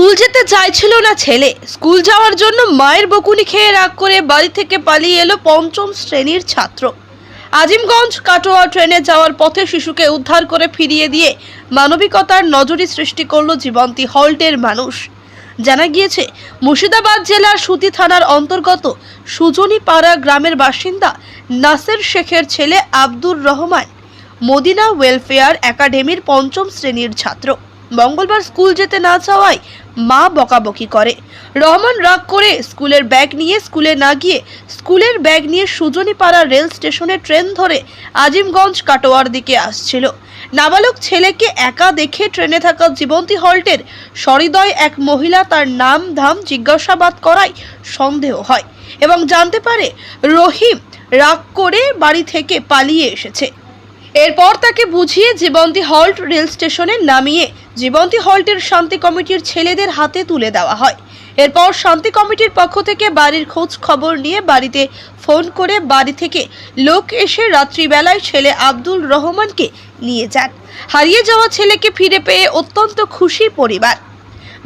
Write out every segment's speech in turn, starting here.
School যেতে চাইছিল না ছেলে। স্কুল যাওয়ার জন্য মায়ের বকুনি খেয়ে রাগ করে বাড়ি থেকে পালিয়ে এলো পঞ্চম শ্রেণির ছাত্র। আজিমগঞ্জ কাটোয়া ট্রেনে যাওয়ার পথে শিশুকে উদ্ধার করে ফিরিয়ে দিয়ে মানবিকতার নজরি সৃষ্টি করল জীবন্তী হল্টের মানুষ। জানা গিয়েছে, মুর্শিদাবাদ জেলার সুতি থানার অন্তর্গত সুজনীপাড়া গ্রামের বাসিন্দা নাসের শেখের ছেলে আব্দুর রহমান মদিনা ওয়েলফেয়ার একাডেমির পঞ্চম শ্রেণির ছাত্র। মঙ্গলবার স্কুল যেতে না চাওয়ায় মা বকাবকি করে। রহমান রাগ করে স্কুলের ব্যাগ নিয়ে স্কুলে না গিয়ে স্কুলের ব্যাগ নিয়ে সুজনীপাড়া রেল স্টেশনে ট্রেন ধরে আজিমগঞ্জ কাটোয়ার দিকে আসছিল। নাবালক ছেলেকে একা দেখে ট্রেনে থাকা জীবন্তী হল্টের সহৃদয় এক মহিলা তার নাম ধাম জিজ্ঞাসাবাদ করায় সন্দেহ হয় এবং জানতে পারে রহিম রাগ করে বাড়ি থেকে পালিয়ে এসেছে। এরপর তাকে বুঝিয়ে জীবন্তী হল্ট রেল স্টেশনে নামিয়ে জীবন্তী হল্টের শান্তি কমিটির ছেলেদের হাতে তুলে দেওয়া হয়। এরপর শান্তি কমিটির পক্ষ থেকে বাড়ির খোঁজ খবর নিয়ে বাড়িতে ফোন করে বাড়ি থেকে লোক এসে রাত্রিবেলায় ছেলে আব্দুল রহমানকে নিয়ে যান। হারিয়ে যাওয়া ছেলেকে ফিরে পেয়ে অত্যন্ত খুশি পরিবার।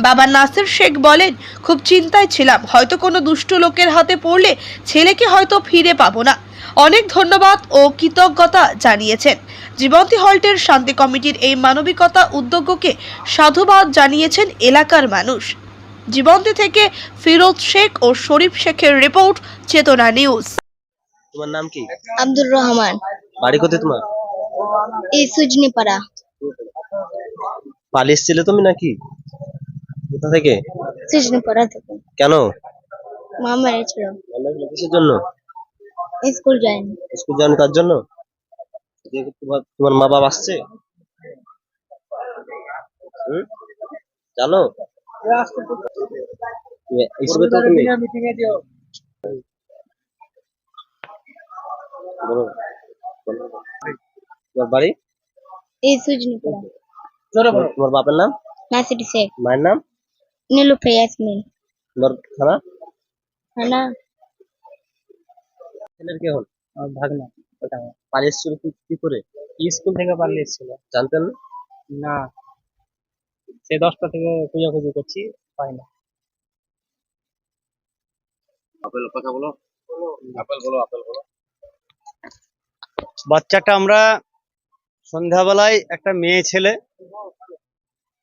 বাবা নাসির শেখ বলেন, খুব চিন্তায় ছিলাম। হয়তো কোনো দুষ্ট লোকের হাতে পড়লে ছেলেকে হয়তো ফিরে পাবো না। অনেক ধন্যবাদ ও কৃতজ্ঞতা জানিয়েছেন। জীবন্তী হল্টের শান্তি কমিটির এই মানবিকতা উদ্যোগকে সাধুবাদ জানিয়েছেন এলাকার মানুষ। জীবন্তী থেকে ফিরোজ শেখ ও শরীফ শেখের রিপোর্ট চেতনা নিউজ। তোমার নাম কি? আব্দুর রহমান। বাড়ি কোথায় তোমার? এই সুজনিপাড়া। পালিয়ে এসেছিলে তুমি নাকি? কোথা থেকে? সুজনিপাড়া থেকে। কেন? মা মেরেছিল কিসের জন্য? স্কুল যায়নি। স্কুল যাওনি তার জন্য? তোমার তোমার মা বাবা আসছে? হুম? জানো? এ- স্কুলে তো তুমি বলো। বলো। তোমার বাড়ি? এই তোমার- বাবার নাম? নাসির শেখ। মায়ের নাম? নীলুফে ইয়াসমিন তোমার থানা? হানা ছেলের কে হল? ভাগনা। ওটা পালিয়ে এসেছিল কি কি করে? স্কুল থেকে পালিয়ে এসেছিল? জানতেন না? না। সে দশটা থেকে খোঁজাখুঁজি করছি পাই না। বাচ্চাটা আমরা সন্ধ্যাবেলায় একটা মেয়ে ছেলে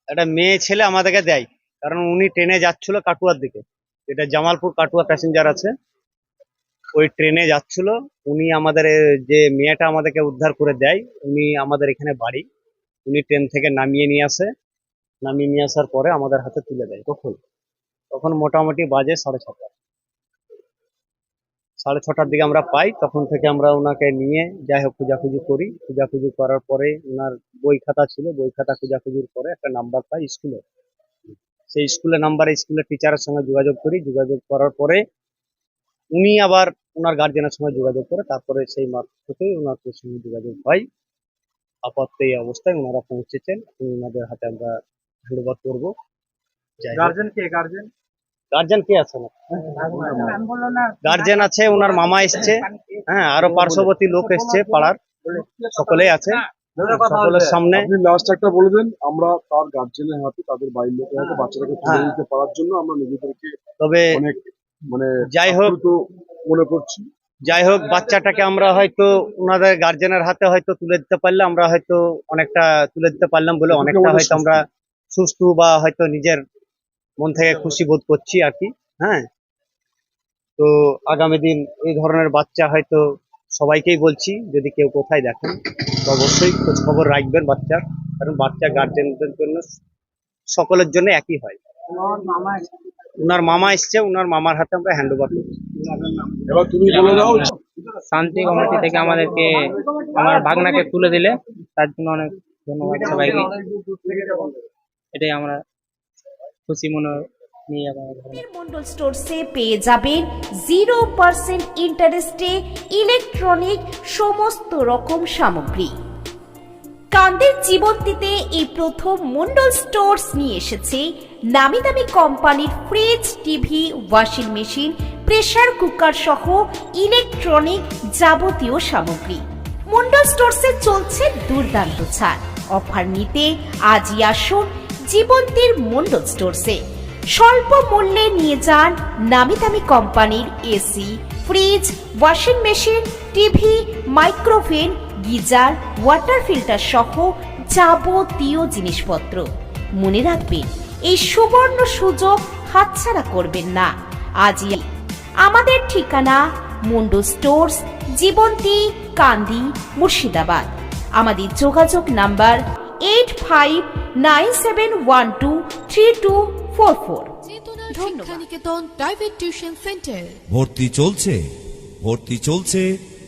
একটা মেয়ে ছেলে আমাদেরকে দেয়। কারণ উনি ট্রেনে যাচ্ছিল কাটুয়ার দিকে। এটা জামালপুর কাটুয়া প্যাসেঞ্জার আছে। ওই ট্রেনে যাচ্ছিল। উনি আমাদের যে মেয়েটা আমাদেরকে উদ্ধার করে দেয়, উনি আমাদের এখানে বাড়ি। উনি ট্রেন থেকে নামিয়ে নিয়ে আসে। নামিয়ে নিয়ে আসার পরে আমাদের হাতে তুলে দেয় তখন। তখন মোটামুটি বাজে সাড়ে ছটা। সাড়ে ছটার দিকে আমরা পাই। তখন থেকে আমরা ওনাকে নিয়ে যাই হোক খোঁজাখুঁজি করি। খোঁজাখুঁজি করার পরে ওনার বই খাতা ছিল। বই খাতা খোঁজাখুঁজির পরে একটা নাম্বার পাই স্কুলে। সেই স্কুলের নাম্বারে স্কুলের টিচারের সঙ্গে যোগাযোগ করি। যোগাযোগ করার পরে উনি আবার ওনার গার্জেনের সঙ্গে যোগাযোগ করে তারপরে সেই মারফতেই ওনার সঙ্গে যোগাযোগ হয়। আপাতত এই অবস্থায় ওনারা পৌঁছেছেন। এখন ওনাদের হাতে আমরা হ্যান্ডওভার করব। গার্জেন কে গার্জেন গার্জেন কে আছে গার্জেন আছে ওনার মামা এসছে। হ্যাঁ আরও পার্শ্ববর্তী লোক এসছে পাড়ার। সকলেই আছে। সকলের সামনে। আপনি লাস্ট একটা বলে দেন আমরা তার গার্জেনের হাতে তাদের বাড়ির লোকের হাতে বাচ্চাটাকে তুলে হ্যাঁ। দিতে পারার জন্য আমরা নিজেদেরকে তবে মানে যাই হোক মনে করছি। যাই হোক বাচ্চাটাকে আমরা হয়তো ওনাদের গার্জেনের হাতে হয়তো তুলে দিতে পারলে আমরা হয়তো অনেকটা তুলে দিতে পারলাম বলে অনেকটা হয়তো আমরা সুস্থ। বা হয়তো নিজের মন থেকে খুশি বোধ করছি আর কি হ্যাঁ? তো আগামী দিন এই ধরনের বাচ্চা হয়তো সবাইকেই বলছি যদি কেউ কোথায় দেখেন তো অবশ্যই খোঁজ খবর রাখবেন বাচ্চার কারণ বাচ্চা গার্জেনদের জন্য সকলের জন্য একই হয়। ওনার মামা এসছে। ওনার মামার হাতে আমরা হ্যান্ড ওভার করছি। এবার তুমি বলে দাও। শান্তি কমিটি থেকে আমাদেরকে আমার ভাগনাকে তুলে দিলে তার জন্য অনেক ধন্যবাদ সবাইকে। এটাই আমরা খুশি মনে নিয়ে মন্ডল স্টোরসে পেয়ে যাবেন জিরো পার্সেন্ট ইন্টারেস্টে ইলেকট্রনিক সমস্ত রকম সামগ্রী। কান্দের জীবন্তীতে এই প্রথম মন্ডল স্টোরস নিয়ে এসেছে নামি দামি কোম্পানির fridge, TV, washing machine, pressure cooker সহ ইলেকট্রনিক যাবতীয় সামগ্রী। মন্ডল স্টোরসে চলছে দুর্দান্ত ছাড়। অফার নিতে আজই আসুন জীবন্তীর মন্ডল স্টোরসে। স্বল্প মূল্যে নিয়ে যান নামি দামি কোম্পানির AC, fridge, washing machine, TV, micro oven geyser water filter সহ যাবতীয় জিনিসপত্র। মনে রাখবেন এই সুবর্ণ সুযোগ হাতছাড়া করবেন না। আজই আমাদের ঠিকানা মুন্ডু স্টোর্স জীবন্তী কান্দি মুর্শিদাবাদ। আমাদের যোগাযোগ number eight five nine seven one two three two four four Shikshaniketan private tuition centre. ভর্তি চলছে ভর্তি চলছে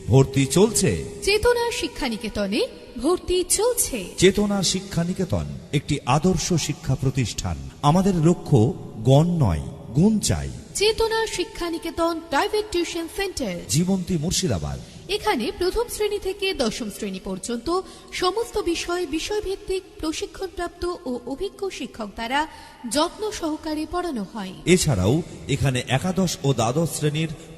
ভর্তি চলছে। চেতনা শিক্ষানিকেতনে ভর্তি চলছে। চেতনা শিক্ষা নিকেতন একটি আদর্শ শিক্ষা প্রতিষ্ঠান। আমাদের লক্ষ্য গণ নয় গুণ চাই। Chetana Shikshaniketan private tuition centre. Jibanti Murshidabad. এখানে প্রথম শ্রেণি থেকে দশম শ্রেণি পর্যন্ত সমস্ত বিষয় বিষয়ভিত্তিক প্রশিক্ষণপ্রাপ্ত ও অভিজ্ঞ শিক্ষক দ্বারা যত্ন সহকারে পড়ানো হয়। এছাড়াও এখানে একাদশ ও দ্বাদশ শ্রেণির